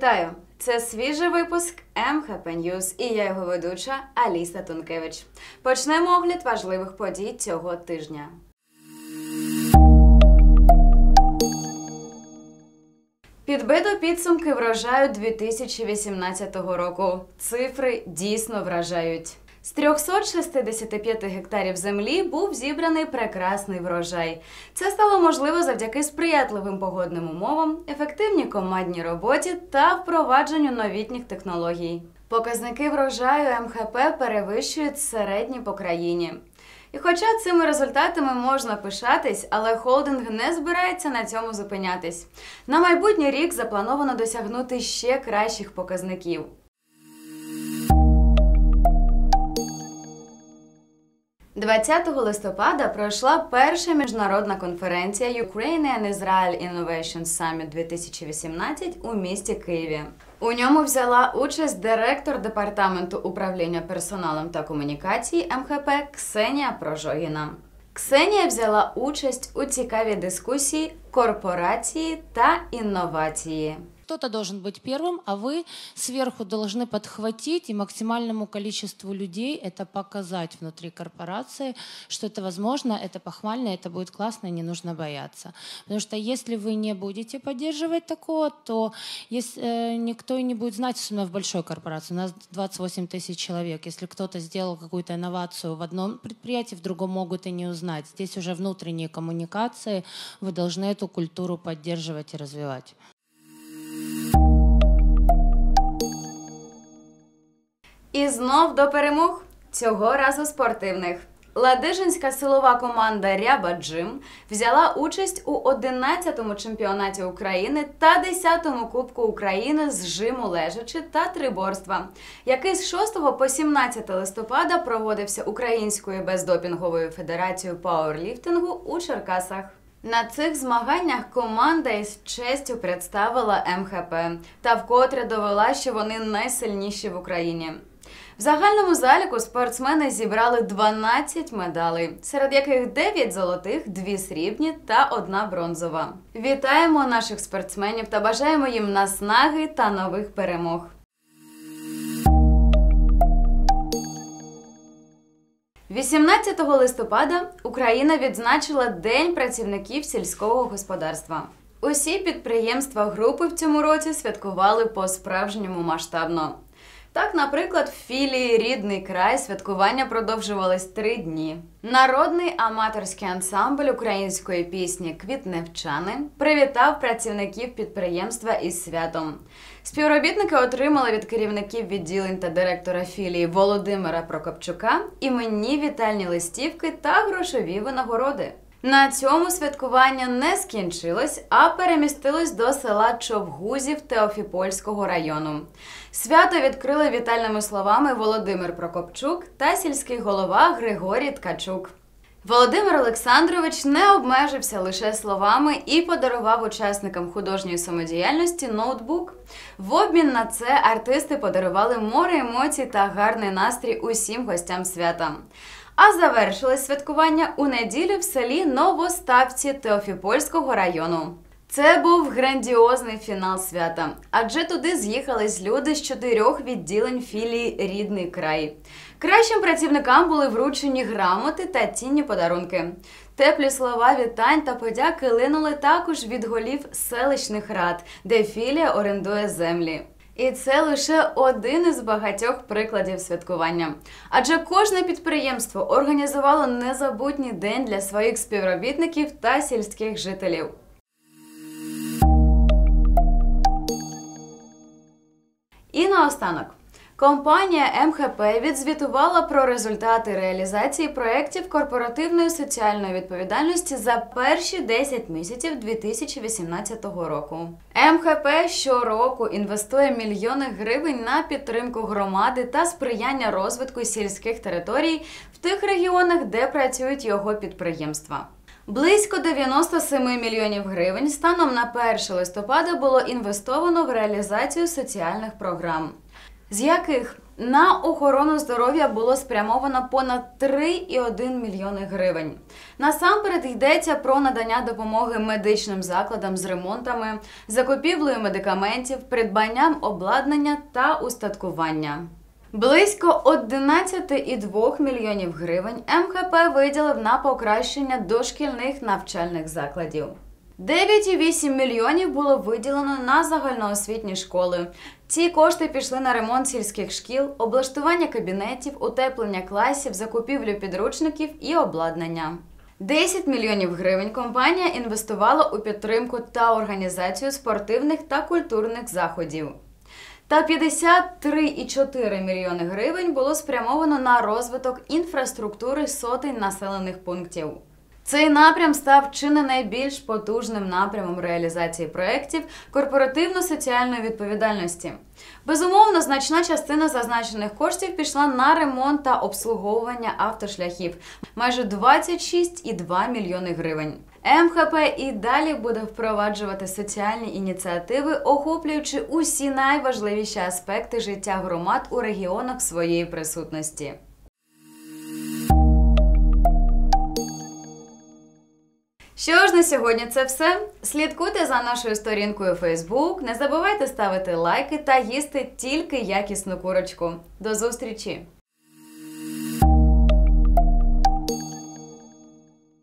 Вітаю! Це свіжий випуск МХП News і я його ведуча Аліса Тункевич. Почнемо огляд важливих подій цього тижня. Підбито підсумки врожаю 2018 року. Цифри дійсно вражають. З 365 гектарів землі був зібраний прекрасний врожай. Це стало можливо завдяки сприятливим погодним умовам, ефективній командній роботі та впровадженню новітніх технологій. Показники врожаю МХП перевищують середні по країні. І хоча цими результатами можна пишатись, але холдинг не збирається на цьому зупинятись. На майбутній рік заплановано досягнути ще кращих показників. – 20 листопада пройшла перша міжнародна конференція Ukrainian Israel Innovation Summit 2018 у місті Києві. У ньому взяла участь директор департаменту управління персоналом та комунікації МХП Ксенія Прожогіна. Ксенія взяла участь у цікавій дискусії корпорації та інновації. Кто-то должен быть первым, а вы сверху должны подхватить и максимальному количеству людей это показать внутри корпорации, что это возможно, это похвально, это будет классно, и не нужно бояться. Потому что если вы не будете поддерживать такого, то если, э, никто и не будет знать, особенно в большой корпорации. У нас 28 тысяч человек. Если кто-то сделал какую-то инновацию в одном предприятии, в другом могут и не узнать. Здесь уже внутренние коммуникации, вы должны эту культуру поддерживать и развивать. І знов до перемог цього разу спортивних. Ладижинська силова команда Ряба Джим взяла участь у 11-му чемпіонаті України та 10-му Кубку України з жиму лежачи та триборства, який з 6 по 17 листопада проводився Українською бездопінговою федерацією пауерліфтингу у Черкасах. На цих змаганнях команда із честю представила МХП та вкотре довела, що вони найсильніші в Україні. В загальному заліку спортсмени зібрали 12 медалей, серед яких 9 золотих, 2 срібні та 1 бронзова. Вітаємо наших спортсменів та бажаємо їм наснаги та нових перемог. «18 листопада Україна відзначила День працівників сільського господарства. Усі підприємства групи в цьому році святкували по-справжньому масштабно. Так, наприклад, в філії Рідний край святкування продовжувались три дні. Народний аматорський ансамбль української пісні Квітневчани привітав працівників підприємства із святом. Співробітники отримали від керівників відділень та директора філії Володимира Прокопчука іменні вітальні листівки та грошові винагороди. На цьому святкування не скінчилось, а перемістилось до села Човгузів Теофіпольського району. Свято відкрили вітальними словами Володимир Прокопчук та сільський голова Григорій Ткачук. Володимир Олександрович не обмежився лише словами і подарував учасникам художньої самодіяльності ноутбук. В обмін на це артисти подарували море емоцій та гарний настрій усім гостям свята. А завершилось святкування у неділю в селі Новоставці Теофіпольського району. Це був грандіозний фінал свята, адже туди з'їхались люди з чотирьох відділень філії Рідний край. Кращим працівникам були вручені грамоти та цінні подарунки. Теплі слова вітань та подяки линули також від голів селищних рад, де філія орендує землі. І це лише один із багатьох прикладів святкування. Адже кожне підприємство організувало незабутній день для своїх співробітників та сільських жителів. І наостанок. Компанія МХП відзвітувала про результати реалізації проєктів корпоративної соціальної відповідальності за перші 10 місяців 2018 року. МХП щороку інвестує мільйони гривень на підтримку громади та сприяння розвитку сільських територій в тих регіонах, де працюють його підприємства. Близько 97 мільйонів гривень станом на 1 листопада було інвестовано в реалізацію соціальних програм з яких На охорону здоров'я було спрямовано понад 3,1 мільйони гривень. Насамперед йдеться про надання допомоги медичним закладам з ремонтами, закупівлею медикаментів, придбанням обладнання та устаткування. Близько 11,2 мільйонів гривень МХП виділив на покращення дошкільних навчальних закладів. 9,8 мільйонів було виділено на загальноосвітні школи. Ці кошти пішли на ремонт сільських шкіл, облаштування кабінетів, утеплення класів, закупівлю підручників і обладнання. 10 мільйонів гривень компанія інвестувала у підтримку та організацію спортивних та культурних заходів. Та 53,4 мільйони гривень було спрямовано на розвиток інфраструктури сотень населених пунктів. Цей напрям став чи не найбільш потужним напрямом реалізації проєктів корпоративно-соціальної відповідальності. Безумовно, значна частина зазначених коштів пішла на ремонт та обслуговування автошляхів майже 26,2 мільйони гривень. МХП і далі буде впроваджувати соціальні ініціативи, охоплюючи усі найважливіші аспекти життя громад у регіонах своєї присутності. Що ж на сьогодні це все. Слідкуйте за нашою сторінкою Facebook, не забувайте ставити лайки та їсти тільки якісну курочку. До зустрічі!